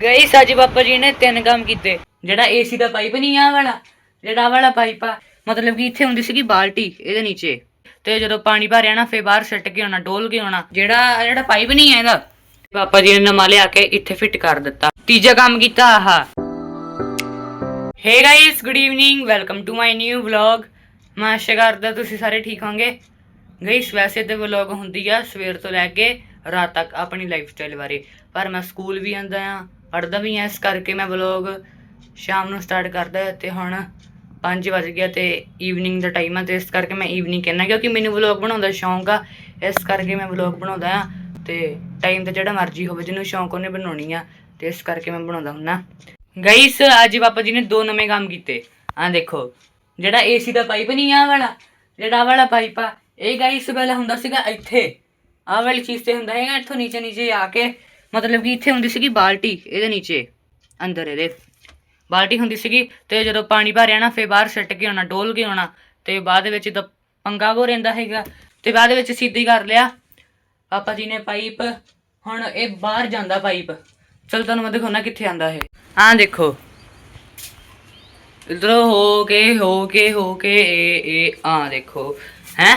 ਗਈ ਸਾਜੀ ਪਾਪਾ ਜੀ ਨੇ, ਤਿੰਨ ਕੰਮ ਕੀਤੇ। ਜਿਹੜਾ ਏਸੀ ਦਾ ਪਾਈਪ ਨਹੀਂ ਆ ਵਾਲਾ, ਜਿਹੜਾ ਆਹ ਵਾਲਾ ਪਾਈਪ ਆ, ਮਤਲਬ ਕਿ ਇੱਥੇ ਹੁੰਦੀ ਸੀਗੀ ਬਾਲਟੀ ਇਹਦੇ ਨੀਚੇ। ਤੇ ਜਦੋਂ ਪਾਣੀ ਭਰਿਆ ਨਾ, ਫੇਰ ਬਾਹਰ ਸੱਟ ਕੇ ਆਉਣਾ, ਡੋਲ ਕੇ ਆਉਣਾ। ਜਿਹੜਾ ਜਿਹੜਾ ਪਾਈਪ ਨਹੀਂ ਆ ਇਹਦਾ ਪਾਪਾ ਜੀ ਨੇ ਨਵਾਂ ਲਿਆ ਕੇ ਇੱਥੇ ਫਿੱਟ ਕਰ ਦਿੱਤਾ। ਤੀਜਾ ਕੰਮ ਕੀਤਾ ਆਹ। Hey guys good evening welcome to my new vlog ਮੈਂ ਆਸ਼ਾ ਕਰਦਾ ਤੁਸੀਂ ਸਾਰੇ ਠੀਕ ਹੋਵੋਗੇ। ਗਾਇਸ, ਵੈਸੇ ਤੇ ਵਲੌਗ ਹੁੰਦੀ ਆ ਸਵੇਰ ਤੋਂ ਲੈ ਕੇ ਰਾਤ ਤੱਕ ਆਪਣੀ ਲਾਈਫ ਸਟਾਈਲ ਬਾਰੇ, ਪਰ ਮੈਂ ਸਕੂਲ ਵੀ ਆਂਦਾ ਆ ਪੜ੍ਹਦਾ ਵੀ ਆ। ਇਸ ਕਰਕੇ ਮੈਂ ਵਲੌਗ ਸ਼ਾਮ ਨੂੰ ਸਟਾਰਟ ਕਰਦਾ ਤੇ ਹੁਣ 5 ਵਜ ਗਿਆ ਤੇ ਈਵਨਿੰਗ ਦਾ ਟਾਈਮ ਆ ਤੇ ਇਸ ਕਰਕੇ ਮੈਂ ਈਵਨਿੰਗ ਕਹਿੰਦਾ ਕਿਉਂਕਿ ਮੈਨੂੰ ਵਲੌਗ ਬਣਾਉਣ ਦਾ ਸ਼ੌਂਕ ਆ। ਇਸ ਕਰਕੇ ਮੈਂ ਵਲੌਗ ਬਣਾਉਂਦਾ ਆ ਤੇ ਟਾਈਮ ਤੇ ਜਿਹੜਾ ਮਰਜ਼ੀ ਹੋਵੇ, ਜਿਹਨੂੰ ਸ਼ੌਂਕ ਉਹਨੇ ਬਣਾਉਣੀ ਆ ਤੇ ਇਸ ਕਰਕੇ ਮੈਂ ਬਣਾਉਂਦਾ ਹੁੰਨਾ। ਗਾਇਸ ਅੱਜ ਪਾਪਾ ਜੀ ਨੇ ਦੋ ਨਵੇਂ ਕੰਮ ਕੀਤੇ। ਆ ਦੇਖੋ, ਜਿਹੜਾ ਏਸੀ ਦਾ ਪਾਈਪ ਨਹੀਂ ਆ ਵਾਲਾ, ਜਿਹੜਾ ਆਹ ਵਾਲਾ ਪਾਈਪ ਆ, ਇਹ ਗਾਇਸ ਪਹਿਲਾਂ ਹੁੰਦਾ ਸੀਗਾ ਇੱਥੇ। ਆਹ ਵਾਲੀ ਚੀਜ਼ ਤੇ ਹੁੰਦਾ ਹੈਗਾ ਇੱਥੋਂ ਨੀਚੇ ਨੀਚੇ ਆ ਕੇ ਮਤਲਬ ਕਿ ਇੱਥੇ ਹੁੰਦੀ ਸੀਗੀ ਬਾਲਟੀ, ਇਹਦੇ ਨੀਚੇ, ਅੰਦਰ ਇਹਦੇ। ਬਾਲਟੀ ਹੁੰਦੀ ਸੀਗੀ ਤੇ ਜਦੋਂ ਪਾਣੀ ਭਰਿਆ ਨਾ ਫੇਰ ਬਾਹਰ ਸੱਟ ਕੇ ਆਉਣਾ, ਡੋਲ ਕੇ ਆਉਣਾ, ਤੇ ਬਾਅਦ ਵਿੱਚ ਤਾਂ ਪੰਗਾ ਹੋ ਰਹਿੰਦਾ ਹੈਗਾ। ਤੇ ਬਾਅਦ ਵਿੱਚ ਸਿੱਧੀ ਕਰ ਲਿਆ। ਪਾਪਾ ਜੀ ਨੇ ਪਾਈਪ, ਹੁਣ ਇਹ ਬਾਹਰ ਜਾਂਦਾ ਪਾਈਪ। ਚਲ ਤੁਹਾਨੂੰ ਮੈਂ ਦਿਖਾਉਣਾ ਕਿੱਥੇ ਆਂਦਾ ਇਹ। ਆਹ ਦੇਖੋ। ਇਧਰੋਂ ਹੋ ਕੇ ਹੋ ਕੇ ਹੋ ਕੇ ਇਹ ਇਹ ਆ ਦੇਖੋ। ਹੈ?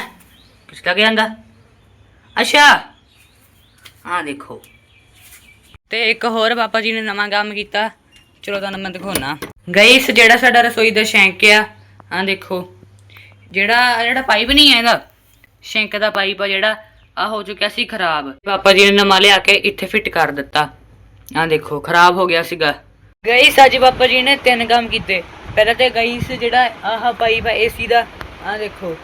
ਕਿਸ ਤੱਕ ਜਾਂਦਾ? ਅੱਛਾ। ਆ ਦੇਖੋ। ਤੇ ਇੱਕ ਹੋਰ ਪਾਪਾ ਜੀ ਨੇ ਨਵਾਂ ਕੰਮ ਕੀਤਾ। ਚਲੋ ਤੁਹਾਨੂੰ ਮੈਂ ਦਿਖਾਉਣਾ ਗਾਇਸ, ਜਿਹੜਾ ਸਾਡਾ ਰਸੋਈ ਦਾ ਸ਼ੈਂਕ ਆ ਆ ਦੇਖੋ। ਜਿਹੜਾ ਜਿਹੜਾ ਪਾਈਪ ਨਹੀਂ ਹੈ ਇਹਦਾ, ਸ਼ੈਂਕ ਦਾ ਪਾਈਪ ਆ ਜਿਹੜਾ ਆ ਹੋ ਚੁੱਕਿਆ ਸੀ ਖਰਾਬ। ਪਾਪਾ ਜੀ ਨੇ ਨਵਾਂ ਲਿਆ ਕੇ ਇੱਥੇ ਫਿੱਟ ਕਰ ਦਿੱਤਾ। ਆ ਦੇਖੋ, ਖਰਾਬ ਹੋ ਗਿਆ ਸੀਗਾ। ਗਾਇਸ, ਅੱਜ ਪਾਪਾ ਜੀ ਨੇ ਤਿੰਨ ਕੰਮ ਕੀਤੇ। ਪਹਿਲਾਂ ਤੇ ਗਾਇਸ, ਜਿਹੜਾ ਆਹ ਪਾਈਪ ਹੈ ਏਸੀ ਦਾ ਆ ਦੇਖੋ।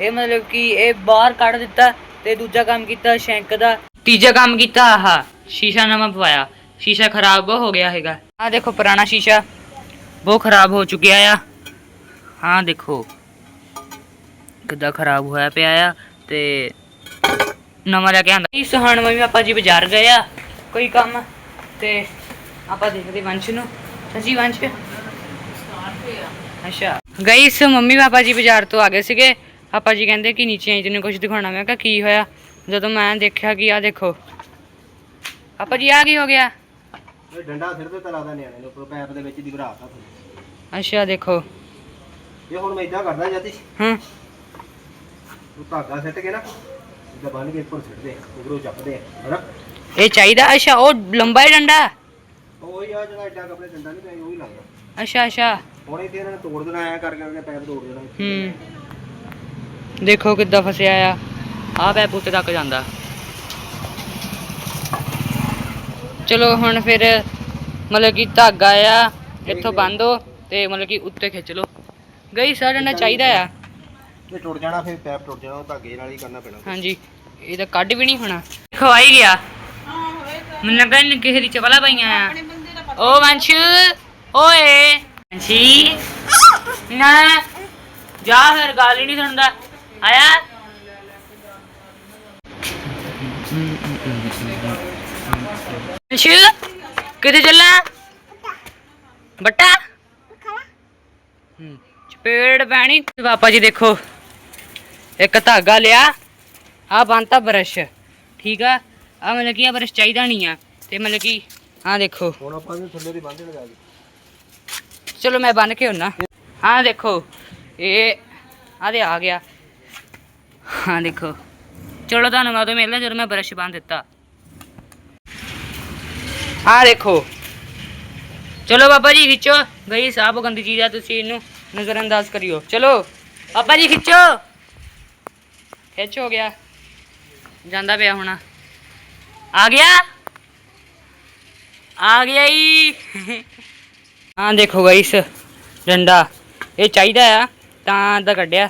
ਇਹ ਮਤਲਬ ਕਿ ਇਹ ਬਾਹਰ ਕੱਢ ਦਿੱਤਾ ਤੇ ਦੂਜਾ ਕੰਮ ਕੀਤਾ ਸ਼ੈਂਕ ਦਾ। ਤੀਜਾ ਕੰਮ ਕੀਤਾ ਆਹ, ਸ਼ੀਸ਼ਾ ਨਵਾਂ ਪਵਾਇਆ। ਸ਼ੀਸ਼ਾ ਖਰਾਬ ਹੋ ਗਿਆ ਹੈਗਾ। ਆਹ ਦੇਖੋ ਪੁਰਾਣਾ ਸ਼ੀਸ਼ਾ, ਬਹੁਤ ਖਰਾਬ ਹੋ ਚੁੱਕਿਆ ਆ। ਹਾਂ ਦੇਖੋ, ਕਿੱਦਾਂ ਖਰਾਬ ਹੋਇਆ ਪਿਆ ਆ ਤੇ ਨਵਾਂ ਲੈ ਕੇ ਆਂਦਾ। ਇਸ ਹੁਣ ਮੰਮੀ ਪਾਪਾ ਜੀ ਬਾਜ਼ਾਰ ਗਏ ਆ, ਕੋਈ ਕੰਮ ਤੇ ਆਪਾਂ ਦੇਖਦੇ ਵੰਸ਼ ਨੂੰ। ਸੱਚੀ ਵੰਸ਼? ਅੱਛਾ। ਗਈਸ ਮੰਮੀ ਪਾਪਾ ਜੀ ਬਾਜ਼ਾਰ ਤੋਂ ਆ ਗਏ ਸੀਗੇ। ਪਾਪਾ ਜੀ ਕਹਿੰਦੇ ਕਿ ਨੀਚੇ ਆਈ ਤੈਨੂੰ ਕੁਝ ਦਿਖਾਉਣਾ। ਮੈਂ ਕਿਹਾ, ਕੀ ਹੋਇਆ? ਜਦੋਂ ਮੈਂ ਦੇਖਿਆ ਕਿ ਆ ਦੇਖੋ। ਪਾਪਾ ਜੀ ਆ ਕੀ ਹੋ ਗਿਆ? ਇਹ ਡੰਡਾ ਸਿਰ ਤੇ ਤਲਾਦਾ ਨਿਆਣੇ ਨੂੰ ਉੱਪਰ ਪੈਪ ਦੇ ਵਿੱਚ ਦੀ ਭਰਾਤਾ ਅੱਛਾ ਦੇਖੋ। ਇਹ ਹੁਣ ਮੈਂ ਇਦਾਂ ਕਰਦਾ ਜਤੀ ਹੂੰ। ਉਹ ਧਾਗਾ ਸਿੱਟ ਕੇ ਨਾ ਇਦਾਂ ਬੰਨ ਕੇ ਉੱਪਰ ਸਿੱਟਦੇ ਉਧਰੋਂ ਚੱਕਦੇ ਹਨਾ? ਇਹ ਚਾਹੀਦਾ? ਅੱਛਾ ਉਹ ਲੰਬਾ ਹੀ ਡੰਡਾ? ਉਹ ਹੀ ਆ ਜਿਹੜਾ ਐਡਾ ਕੱਪੜੇ ਡੰਡਾ ਨਹੀਂ ਪਿਆ ਉਹ ਹੀ ਲੱਗਦਾ। ਅੱਛਾ ਅੱਛਾ। ਹੁਣੇ ਤੇ ਇਹਨਾਂ ਨੇ ਤੋੜ ਦੇਣਾ ਆਇਆ ਕਰਕੇ ਉਹਨੇ ਪੈਪ ਤੋੜ ਦੇਣਾ। ਹੂੰ। ਦੇਖੋ ਕਿੱਦਾਂ ਫਸਿਆ ਆ। ਆ ਪੈ ਉੱਤੇ ਤੱਕ ਜਾਂਦਾ। ਚਲੋ ਹੁਣ ਫਿਰ ਮਤਲਬ ਕਿ ਧਾਗਾ ਆ ਇੱਥੋਂ ਬੰਨ੍ਹੋ ਤੇ ਮਤਲਬ ਕਿ ਉੱਤੇ ਖਿੱਚ ਲਓ। ਗਈ ਸਾਡਾ ਨਾ ਚਾਹੀਦਾ ਆ। ਇਹ ਟੁੱਟ ਜਾਣਾ ਫਿਰ ਪੈਪ ਟੁੱਟ ਜਾਣਾ ਉਹ ਧਾਗੇ ਨਾਲ ਹੀ ਕਰਨਾ ਪੈਣਾ। ਹਾਂਜੀ ਇਹ ਤਾਂ ਕੱਢ ਵੀ ਨਹੀਂ ਹੋਣਾ। ਖਵਾਈ ਗਿਆ। ਮੈਨੂੰ ਲੱਗਾ ਇਹਨੇ ਕਿਸੇ ਦੀ ਚਪਲਾ ਪਾਈਆਂ ਆ। ਓ ਵੰਸ਼ ਓਏ। ਵੰਸ਼ੀ ਨਾ ਜਾ ਫਿਰ ਗੱਲ ਹੀ ਨਹੀਂ ਸੁਣਦਾ। ਆਇਆ? ਕਿੱਥੇ ਚੱਲਾਂ? ਬੱਟਾ? ਚਪੇੜ ਪੈਣੀ। ਪਾਪਾ ਜੀ ਦੇਖੋ ਇੱਕ ਧਾਗਾ ਲਿਆ। ਆ ਬੰਨਤਾ ਬਰਸ਼ ਠੀਕ ਆ? ਆ ਮਤਲਬ ਕਿ ਆ ਬਰਸ਼ ਚਾਹੀਦਾ ਨਹੀਂ ਆ। ਤੇ ਮਤਲਬ ਕਿ ਆ ਦੇਖੋ। ਹੁਣ ਆਪਾਂ ਨੂੰ ਥੱਲੇ ਦੀ ਬੰਦ ਲਗਾ ਦੇ ਚਲੋ ਮੈਂ ਬੰਨ ਕੇ ਹੁੰਨਾ ਆ ਦੇਖੋ ਇਹ ਆ ਦੇ ਆ ਗਿਆ। ਹਾਂ ਦੇਖੋ। ਚਲੋ ਤੁਹਾਨੂੰ ਮੈਂ ਉਦੋਂ ਮਿਲਦਾ ਜਦੋਂ ਮੈਂ ਬਰਸ਼ ਬੰਨ ਦਿੱਤਾ। ਆ ਦੇਖੋ। ਚਲੋ ਬਾਬਾ ਜੀ ਖਿੱਚੋ। ਗਈ ਸਾਬ ਗੰਦੀ ਚੀਜ਼ ਆ ਤੁਸੀਂ ਇਹਨੂੰ ਨਜ਼ਰਅੰਦਾਜ਼ ਕਰਿਓ। ਚਲੋ ਬਾਬਾ ਜੀ ਖਿੱਚੋ। ਖਿੱਚ ਹੋ ਗਿਆ। ਜਾਂਦਾ ਪਿਆ ਹੁਣ। ਆ ਗਿਆ? ਆ ਗਿਆ ਈ। ਹਾਂ ਦੇਖੋ ਗਾਇਸ ਡੰਡਾ। ਇਹ ਚਾਹੀਦਾ ਆ ਤਾਂ ਦਾ ਕੱਢਿਆ।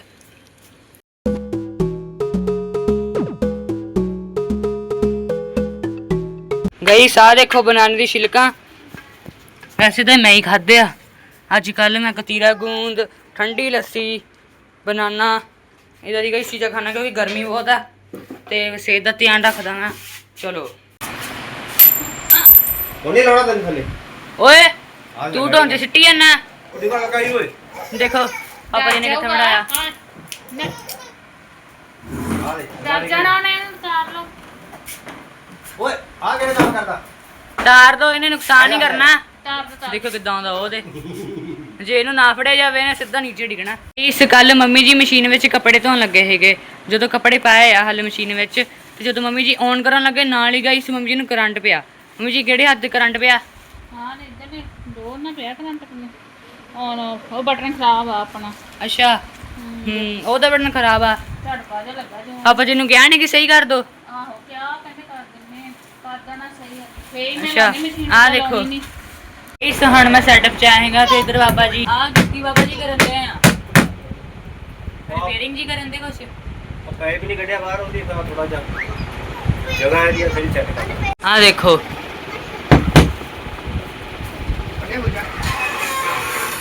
ਗਾਇਸ ਆ ਦੇਖੋ ਬਨਾਨੇ ਦੀ ਛਿਲਕਾਂ। ਵੈਸੇ ਤਾਂ ਮੈਂ ਹੀ ਖਾਦੇ ਆ। ਅੱਜ ਕੱਲ ਮੈਂ ਕਤੀਰਾ ਗੂੰਦ ਠੰਡੀ ਲੱਸੀ ਬਨਾਨਾ ਇਹਦਾ ਦੀ ਕਈ ਚੀਜ਼ਾਂ ਖਾਣਾ ਕਿਉਂਕਿ ਗਰਮੀ ਬਹੁਤ ਆ ਤੇ ਸਿਹਤ ਦਾ ਧਿਆਨ ਰੱਖਦਾ ਮੈਂ। ਚਲੋ। ਨਹੀਂ ਲਾਉਣਾ ਤੈਨੂੰ ਥੱਲੇ। ਓਏ ਤੂੰ ਢੋਂਦੇ ਸਿੱਟੀ ਜਾਂਦਾ ਉਹਦੀ ਗੱਲ ਕਾਈ ਓਏ? ਦੇਖੋ ਪਾਪਾ ਜੀ ਨੇ ਕਿੱਥੇ ਬਣਾਇਆ? ਆ ਦੇ। ਜਾਣਾ ਉਹਨੇ ਉਤਾਰ ਲਓ। ਓਏ ਆ ਕਿਹੜੇ ਕੰਮ ਕਰਦਾ? ਤਾਰ ਦੋ ਇਹਨੇ ਨੁਕਸਾਨ ਨਹੀਂ ਕਰਨਾ। ਤਾਰ ਦੋ ਤਾਰ। ਦੇਖੋ ਕਿਦਾਂ ਆਉਂਦਾ ਉਹ ਤੇ। ਜੇ ਇਹਨੂੰ ਨਾ ਫੜਿਆ ਜਾਵੇ ਇਹਨੇ ਸਿੱਧਾ ਨੀਚੇ ਡਿੱਗਣਾ। ਇਸ ਕੱਲ ਮੰਮੀ ਜੀ ਮਸ਼ੀਨ ਵਿੱਚ ਕੱਪੜੇ ਧੋਣ ਲੱਗੇ ਸੀਗੇ ਜਦੋਂ ਕੱਪੜੇ ਪਾਏ ਆ ਹਲੇ ਮਸ਼ੀਨ ਵਿੱਚ ਤੇ ਜਦੋਂ ਮੰਮੀ ਜੀ ਔਨ ਕਰਨ ਲੱਗੇ ਨਾਲ ਹੀ ਗਾਈਸ ਮੰਮੀ ਜੀ ਨੂੰ ਕਰੰਟ ਪਿਆ। ਮੰਮੀ ਜੀ ਕਿਹੜੇ ਹੱਥ ਤੇ ਕਰੰਟ ਪਿਆ? ਹਾਂ ਨੇ ਇੱਧਰ ਨੇ ਦੋ ਨਾ ਪਿਆ ਕਰੰਟ ਪਨੇ ਔਨ ਉਹ ਬਟਨ ਖਰਾਬ ਆ ਆਪਣਾ। ਅੱਛਾ। ਹੂੰ। ਉਹਦਾ ਬਟਨ ਖਰਾਬ ਆ। ਝੜਕਾ ਜਿਹਾ ਲੱਗਾ ਜੋ ਆਪਾਂ ਜੀ ਨੂੰ ਕਿਹਾ ਨਹੀਂ ਕਿ ਸਹੀ ਕਰ ਦੋ ਆਹੋ ਕਿਆ ਕਹਿੰਦੇ ਕਰ ਦਿੰਨੇ ਕਰ ਦੇਣਾ ਸਹੀ ਹੈ ਫੇਰ ਮੈਂ ਅੱਛਾ, ਲਾਉਣੀ ਮਸ਼ੀਨ ਆਹ ਤੇ ਦੇਖੋ। ਇਸ ਹੁਣ ਮੈਂ ਸੈਟਅਪ ਚ ਆਏਗਾ ਤੇ ਇਧਰ ਬਾਬਾ ਜੀ। ਆ ਕੀ ਬਾਬਾ ਜੀ ਕਰਨ ਦੇ ਆ। ਰਿਪੇਅਰਿੰਗ ਜੀ ਕਰਨ ਦੇ ਕੁਛ। ਉਹ ਵੀ ਨਹੀਂ ਕੱਢਿਆ ਬਾਹਰ ਉਹਦੀ ਤਾਂ ਥੋੜਾ ਜਿਹਾ ਜਗ੍ਹਾ ਹੈ ਦੀ ਸਹੀ ਚੈੱਕ ਕਰ ਆ ਦੇਖੋ।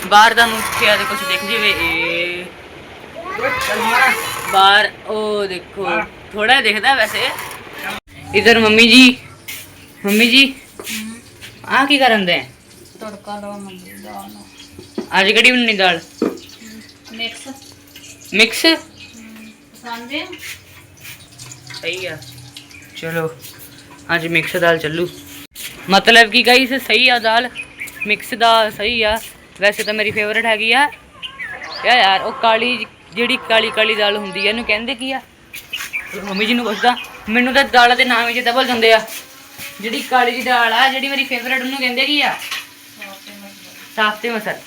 ਬਾਹਰ ਦਾ ਮੁਖਿਆ ਦੇ ਕੁਛ ਦਿਖ ਜਿਵੇ। ਇਹ ਬਾਹਰ ਉਹ ਦੇਖੋ। ਥੋੜਾ ਦਿਖਦਾ ਵੈਸੇ। ਇਧਰ ਮੰਮੀ ਜੀ ਮੰਮੀ ਜੀ ਆ ਕੀ ਕਰਨ ਦੇ? ਤੜਕਾ ਲਾਉਣ ਲੱਗੀ ਦਾਲ ਨੂੰ। ਅੱਜ ਕਿਹੜੀ ਬਣਨੀ ਦਾਲ? ਮਿਕਸ ਮਿਕਸ ਪਸੰਦ ਹੈ ਸਹੀ ਆ। ਚਲੋ ਅੱਜ ਮਿਕਸ ਦਾਲ ਚੱਲੂ। ਮਤਲਬ ਕਿ ਗਾਈਸ ਸਹੀ ਆ ਦਾਲ। ਮਿਕਸ ਦਾ ਸਹੀ ਆ। ਵੈਸੇ ਤਾਂ ਮੇਰੀ ਫੇਵਰਟ ਹੈਗੀ ਆ। ਯਾ ਯਾਰ ਉਹ ਕਾਲੀ ਜਿਹੜੀ ਕਾਲੀ ਕਾਲੀ ਦਾਲ ਹੁੰਦੀ ਆ ਇਹਨੂੰ ਕਹਿੰਦੇ ਕੀ ਆ? ਮੰਮੀ ਜੀ ਨੂੰ ਪੁੱਛਦਾ। ਮੈਨੂੰ ਤਾਂ ਦਾਲਾਂ ਦੇ ਨਾਮ ਵਿੱਚ ਦਬਲ ਜਾਂਦੇ ਆ। ਜਿਹੜੀ ਕਾਲੀ ਦੀ ਦਾਲ ਆ, ਜਿਹੜੀ ਮੇਰੀ ਫੇਵਰੇਟ ਉਹਨੂੰ ਕਹਿੰਦੇ ਕੀ ਆ? ਸਾਫ਼ ਤੇ ਮਸਰ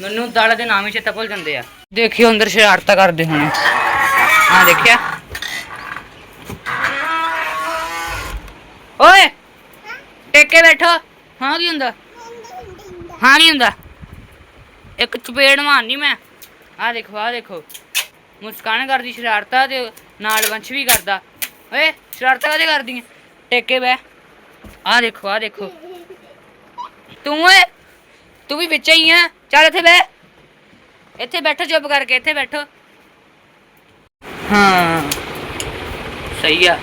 ਮੈਨੂੰ ਦਾਲਾਂ ਦੇ ਨਾਮ ਵਿੱਚ ਤਾਂ ਭੁੱਲ ਜਾਂਦੇ ਆ। ਦੇਖਿਓ ਅੰਦਰ ਸ਼ਰਾਰਤਾਂ ਕਰਦੇ ਹੋਣੇ। ਆ ਦੇਖਿਆ? ਓਏ! ਟੇਕੇ ਬੈਠੋ। ਹਾਂ, ਕੀ ਹੁੰਦਾ? ਹਾਂ, ਕੀ ਹੁੰਦਾ? ਇੱਕ ਚਪੇੜ ਮਾਰਨੀ ਮੈਂ। ਆ ਦੇਖੋ ਆ ਦੇਖੋ। ਮੁਸਕਾਨ ਕਰਦੀ ਸ਼ਰਾਰਤਾਂ ਤੇ ਨਾਲ ਵੰਸ਼ ਵੀ ਕਰਦਾ। ਓਏ, ਸ਼ਰਾਰਤਾਂ ਕਦੇ ਕਰਦੀਆਂ? ਟੇਕੇ ਬੈ ਆ ਦੇਖੋ ਆ ਦੇਖੋ। ਤੂੰ ਓਏ ਤੂੰ ਵੀ ਵਿੱਚ ਹੀ ਆ। ਚੱਲ ਇੱਥੇ ਬੈ ਇੱਥੇ ਬੈਠੋ ਚੁੱਪ ਕਰਕੇ ਇੱਥੇ ਬੈਠੋ। ਹਾਂ ਸਹੀ ਆ।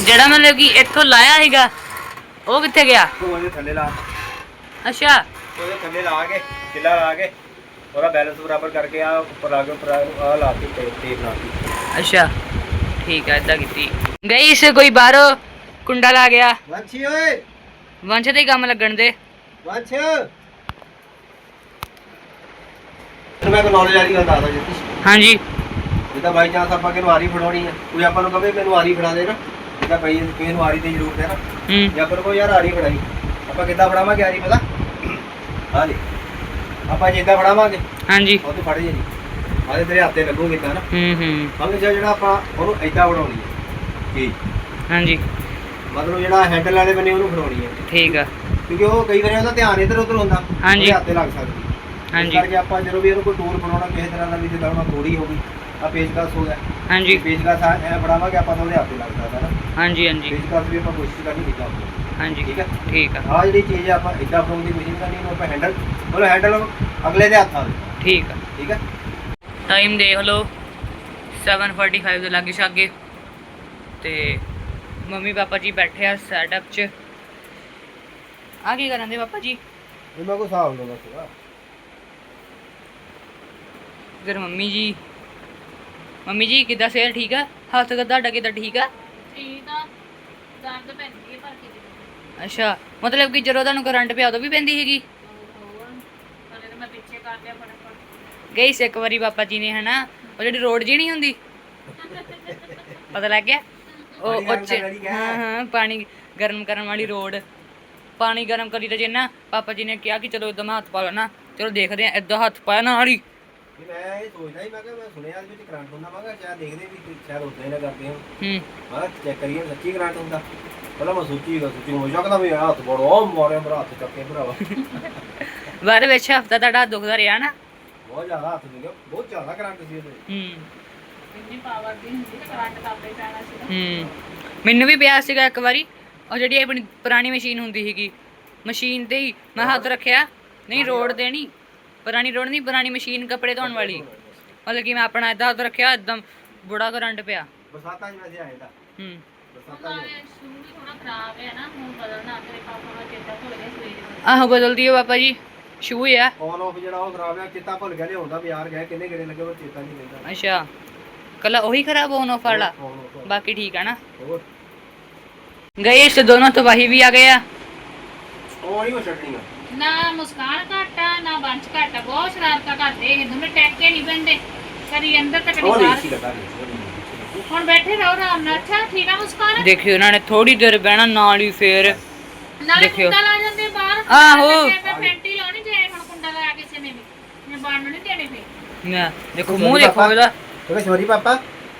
ਜਿਹੜਾ ਮਤਲਬ ਕਿ ਇੱਥੋਂ ਲਾਇਆ ਸੀਗਾ ਉਹ ਕਿੱਥੇ ਗਿਆ? ਉਹ ਉਹਦੇ ਥੱਲੇ ਲਾ। ਅੱਛਾ। ਉਹਦੇ ਥੱਲੇ ਲਾ ਕੇ ਕਿੱਲਾ ਲਾ ਕੇ ਉਹਦਾ ਬੈਲੈਂਸ ਬਰਾਬਰ ਕਰਕੇ ਆ ਉੱਪਰ ਆ ਕੇ ਉੱਪਰ ਆ ਲਾ ਕੇ ਤੇ ਟੇਪ ਲਾ ਕੇ। ਅੱਛਾ। ਠੀਕ ਆ ਏਦਾਂ ਕੀਤੀ। ਗਈ ਇਸ ਕੋਈ ਬਾਹਰੋਂ? ਕੁੰਡਾ ਲਾ ਗਿਆ। ਵਾਂਛੀ ਓਏ। ਵੰਸ਼ ਤੇ ਹੀ ਕੰਮ ਲੱਗਣ ਦੇ। ਵਾਂਛ। ਮੈਂ ਕੋ ਨੌਲੇਜ ਵਾਲੀ ਗੱਲ ਦੱਸਦਾ ਜੀ ਹਾਂਜੀ। ਜਿੱਦਾਂ ਬਾਈ ਚਾਂਸ ਆਪਾਂ ਆਰੀ ਫੜਾਉਣੀ ਆ। ਕੋਈ ਆਪਾਂ ਨੂੰ ਕਹੇ ਮੈਨੂੰ ਆਰੀ ਫੜਾ ਦੇ ਨਾ। ਜਿੱਦਾਂ ਬਈ ਕਿਸੇ ਨੂੰ ਆਰੀ ਦੀ ਜ਼ਰੂਰਤ ਹੈ ਨਾ। ਹੂੰ। ਜੇ ਆਪਾਂ ਨੂੰ ਕੋਈ ਯਾਰ ਆਰੀ ਫੜਾਈ। ਆਪਾਂ ਕਿੱਦਾਂ ਫੜਾਵਾਂਗੇ ਆਰੀ ਪਤਾ ਆਪਾਂ ਜਿੱਦਾਂ ਫੜਾਵਾਂਗੇ ਹਾਂਜੀ। ਉਹ ਤੇ ਫੜ ਜੇ ਨਹੀਂ ਆਲੇ ਤੇਰੇ ਹੱਥੇ ਲੱਗੂਗੇ ਤਾਂ ਨਾ। ਹੂੰ ਹੂੰ। ਹਮੇਸ਼ਾ ਜਿਹੜਾ ਆਪਾਂ ਉਹਨੂੰ ਏਦਾਂ ਫੜਾਉਣੀ ਹੈ ਜੀ। ਹਾਂਜੀ। ਮਤਲਬ ਜਿਹੜਾ ਹੈਂਡਲ ਵਾਲੇ ਬੰਨੇ ਉਹਨੂੰ ਫੜਾਉਣੀ ਹੈ। ਠੀਕ ਆ। ਕਿਉਂਕਿ ਉਹ ਕਈ ਵਾਰੀ ਉਹਦਾ ਧਿਆਨ ਇੱਧਰ ਉੱਧਰ ਹੁੰਦਾ ਹਾਂਜੀ। ਉਹਦੇ ਹੱਥੇ ਲੱਗ ਸਕਦੀ ਇਸ ਹਾਂਜੀ। ਕਰਕੇ ਆਪਾਂ ਜਦੋਂ ਵੀ ਇਹਨੂੰ ਕੋਈ ਟੂਲ ਬਣਾਉਣਾ ਕਿਸੇ ਤਰ੍ਹਾਂ ਦਾ ਵੀ ਜਿੱਦਾਂ ਹੁਣ ਥੋੜੀ ਹੋ ਗਈ ਆ ਪੇਚਕਸ ਹੋ ਗਿਆ। ਹਾਂਜੀ। ਪੇਚਕਸ ਆ ਐ ਫੜਾਵਾਂਗੇ ਆਪਾਂ ਤਾਂ ਉਹਦੇ ਹੱਥੇ ਲੱਗ ਸਕਦਾ ਨਾ। ਹਾਂਜੀ ਹਾਂਜੀ। ਪੇਚਕਸ ਵੀ ਆਪਾਂ ਕੋਸ਼ਿਸ਼ ਕਰਨੀ ਕਿੱਦਾਂ ਹਾਂਜੀ ਠੀਕ ਹੈ? ਠੀਕ ਆ। ਆਹ ਜਿਹੜੀ ਚੀਜ਼ ਆ ਆਪਾਂ ਏਦਾਂ ਫੜਾਉਣ ਦੀ ਕੋਸ਼ਿਸ਼ ਕਰਨੀ ਉਹਨੂੰ ਆਪਾਂ ਹੈਂਡਲ ਮਤਲਬ ਹੈਂਡਲ ਅਗਲੇ ਦੇ ਹੱਥ ਆਵੇ ਠੀਕ ਆ। ਠੀਕ ਹੈ? ਟਾਈਮ ਦੇਖ ਲਓ। 7:45 ਦੇ ਲਾਗੇ ਛਾਗੇ ਤੇ ਮੰਮੀ ਪਾਪਾ ਜੀ ਬੈਠੇ ਆ ਸੈਟਅਪ 'ਚ। ਆ ਕੀ ਕਰਨ ਦੇ ਪਾਪਾ ਜੀ? ਇਹ ਮੈਂ ਕੋਈ ਹਿਸਾਬ ਲਾਉਂਦਾ ਸੀਗਾ ਇਧਰ ਮੰਮੀ ਜੀ ਮੰਮੀ ਜੀ ਕਿੱਦਾਂ ਸਿਹਤ ਠੀਕ ਆ? ਹੱਥ ਤੁਹਾਡਾ ਕਿੱਦਾਂ ਠੀਕ ਆ? ਠੀਕ ਆ। ਦਰਦ ਪੈਂਦੀ ਹੈ ਪਰ ਕੀ ਅੱਛਾ ਮਤਲਬ ਕਿ ਜਦੋਂ ਤੁਹਾਨੂੰ ਕਰੰਟ ਪਿਆ ਉਦੋਂ ਵੀ ਪੈਂਦੀ ਹੈਗੀ? ਹੋਰ ਨਾਲੇ ਤਾਂ ਮੈਂ ਪਿੱਛੇ ਕਰ ਲਿਆ ਫਟਾਫਟ। ਗਈ ਸੀ ਇੱਕ ਵਾਰੀ ਪਾਪਾ ਜੀ ਨੇ ਹਨਾ? ਉਹ ਜਿਹੜੀ ਰੋਡ ਜੀ ਨਹੀਂ ਹੁੰਦੀ? ਪਤਾ ਲੱਗ ਗਿਆ? ਉਹ ਕਿਆ ਹਾਂ? ਹੈ? ਪਾਣੀ ਗਰਮ ਕਰਨ ਵਾਲੀ ਰੋਡ। ਪਾਣੀ ਗਰਮ ਕਰੀ ਤਾਂ ਜੇ ਨਾ ਪਾਪਾ ਜੀ ਨੇ ਕਿਹਾ ਕਿ ਚਲੋ ਇਦਾਂ ਮੈਂ ਹੱਥ ਪਾ ਲੈਣਾ ਚਲੋ ਦੇਖਦੇ ਆ ਇਦਾਂ ਹੱਥ ਪਾਇਆ ਨਾ ਵੀ ਮੈਂ ਇਹ ਸੋਚਦਾ ਹੀ ਮੈਂ ਕਿਹਾ ਮੈਂ ਸੁਣਿਆ ਵਿੱਚ ਕਰੰਟ ਹੁੰਦਾ ਮੈਂ ਕਿਹਾ ਸ਼ਾਇਦ ਦੇਖਦੇ ਵੀ ਕਿ ਸ਼ਾਇਦ ਉਦਾਂ ਹੀ ਨਾ ਕਰਦੇ ਹੋ। ਹੂੰ। ਮੈਂ ਚੈੱਕ ਕਰੀਏ ਸੱਚੀ ਕਰੰਟ ਹੁੰਦਾ। ਪਹਿਲਾਂ ਮੈਂ ਸੋਚੀ ਗਾ ਸੋਚੀ ਹੋ ਸਕਦਾ ਵੀ ਹੱਥ ਬੜੋ ਮਾਰੇ ਮੇਰਾ ਹੱਥ ਚੱਕੇ ਭਰਾਵਾ। ਬਾਅਦ ਵਿੱਚ ਹਫਤਾ ਤੁਹਾਡਾ ਦੁਖਦਾ ਰਿਹਾ ਨਾ। ਬਹੁਤ ਜ਼ਿਆਦਾ ਹੱਥ ਸੀਗਾ ਬਹੁਤ ਜ਼ਿਆਦਾ ਕਰੰਟ ਸੀ ਉਹਦੇ ਹੂੰ। ਇੰਨੀ ਪਾਵਰ ਦੀ ਹੁੰਦੀ ਤੇ ਕਰੰਟ ਕਾਪੇ ਪੈਣਾ ਸੀ ਹੂੰ। ਮੈਨੂੰ ਵੀ ਪਿਆ ਸੀਗਾ ਇੱਕ ਵਾਰੀ ਉਹ ਜਿਹੜੀ ਆਪਣੀ ਪੁਰਾਣੀ ਮਸ਼ੀਨ ਹੁੰਦੀ ਸੀਗੀ। ਮਸ਼ੀਨ ਤੇ ਹੀ ਮੈਂ ਹੱਥ ਰੱਖਿਆ ਨਹੀਂ ਤੇ ਨਹੀਂ ਪੁਰਾਣੀ ਰੋਡ ਨਹੀਂ ਪੁਰਾਣੀ ਮਸ਼ੀਨ ਕੱਪੜੇ ਧੋਣ ਵਾਲੀ। ਮਤਲਬ ਕਿ ਮੈਂ ਆਪਣਾ ਏਦਾਂ ਹੱਥ ਰੱਖਿਆ ਇਦਾਂ ਬੜਾ ਕਰੰਟ ਪਿਆ। ਬਰਸਾਤਾਂ 'ਚ ਵੈਸੇ ਆਏ ਤਾਂ। ਹੂੰ। ਬਰਸਾਤਾਂ 'ਚ ਨਾਲੇ ਸ਼ੂ ਵੀ ਥੋੜਾ ਖਰਾਬ ਹੈ ਨਾ ਹੁਣ ਬਦਲਣਾ ਤੇਰੇ ਪਾਪਾ ਦਾ ਚੇਤਾ ਭੁੱਲ ਗਿਆ ਸਵੇਰੇ ਆਹੋ ਬਦਲਦੀ ਹੈ ਪਾਪਾ ਜੀ ਸ਼ੂ ਆ। ਆਨ ਆਫ ਜਿਹੜਾ ਉਹ ਖਰਾਬ ਆ ਚੇਤਾ ਭੁੱਲ ਗਿਆ ਲਿਆਉਂਦਾ ਬਾਜ਼ਾਰ ਗਿਆ ਕਿੰਨੇ ਗੇੜੇ ਲੱਗੇ ਉਹ ਚੇਤਾ ਨਹੀਂ ਰਹਿੰਦਾ। ਅੱਛਾ। ਕੱਲਾ ਉਹੀ ਖਰਾਬ ਹੋਣ ਆਫ ਵਾਲਾ। ਬਾਕੀ ਠੀਕ ਆ ਨਾ। ਹੋਰ? ਗਾਇਸ ਦੋਨੋਂ ਤਬਾਹੀ ਵੀ ਆ ਗਏ ਆ। ਉਹ ਨਹੀਂ ਛੱਡਣੀ ਨਾ ਮੁਸਕਾਨ ਘਾਟਾ ਨਾ ਬੰਚ ਘਾਟਾ ਬਹੁਤ ਸ਼ਰਾਰਤਾਂ ਕਰਦੇ ਇਹ। ਦੋਵੇਂ ਟੈਕ ਕੇ ਨਹੀਂ ਬੰਦੇ ਕਦੀ ਅੰਦਰ ਤਾਂ ਕਦੀ ਉਹ ਨਹੀਂ ਬਾਹਰ। ਸੀ ਲਗਾ ਨਹੀਂ ਹੁਣ ਬੈਠੇ ਰਹੋ ਆਰਾਮ ਨਾਲ। ਅੱਛਾ ਠੀਕ ਆ ਮੁਸਕਾਨ? ਦੇਖਿਓ ਉਹਨਾਂ ਨੇ ਥੋੜੀ ਦੇਰ ਬਹਿਣਾ ਨਾਲ ਹੀ ਫੇਰ ਨਾਲੇ ਦੇਖਿਓ। ਕੁੰਡਾ ਲਾ ਜਾਂਦੇ ਬਾਹਰ। ਆਹੋ। ਪੈਂਟੀ ਲਾਉਣੀ ਜੇ ਹੁਣ ਕੁੰਡਾ ਲਾਇਆ ਕਿਸੇ ਨੇ ਵੀ। ਮੈਂ ਬਾਣ ਨਹੀਂ ਦੇਣੀ ਫੇ ਨਾ ਦੇਖੋ ਮੂੰਹ ਦੇਖੋ ਇਹਦਾ। ਤੇ ਸੌਰੀ ਪਾਪਾ?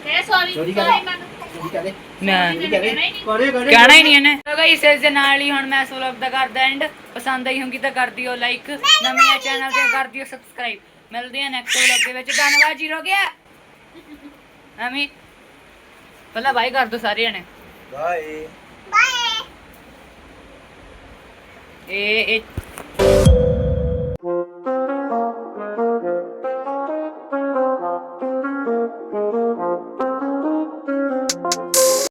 ਤੇ ਸੌਰੀ ਸੌਰੀ ਕਰ। ਮੈਂ ਕੀ ਕਹਦੇ। ਨਾ। ਕੀ ਕਹਦੇ। ਕਰੇ ਕਰੇ ਕਹਿਣਾ ਹੀ ਨਹੀਂ ਇਹਨੇ। ਤਾਂ ਗਾਇਸ ਇਸ ਦੇ ਨਾਲ ਹੀ ਹੁਣ ਮੈਂ ਇਸ ਵਲੌਗ ਦਾ ਕਰਦਾ ਐਂਡ ਪਸੰਦ ਆਈ ਹੋਊਗੀ ਤਾਂ ਕਰ ਦਿਓ ਲਾਈਕ ਨਵੀਂ ਚੈਨਲ ਤੇ ਕਰ ਦਿਓ ਸਬਸਕ੍ਰਾਈਬ ਮਿਲਦੇ ਹਾਂ ਨੈਕਸਟ ਵਲੌਗ ਦੇ ਵਿੱਚ। ਧੰਨਵਾਦ ਜੀ ਰੋ ਗਿਆ ਅਮੀ ਪਹਿਲਾਂ ਬਾਈ ਕਰ ਦੋ ਸਾਰੇ ਜਣੇ। ਬਾਏ ਇਹ ਇਹ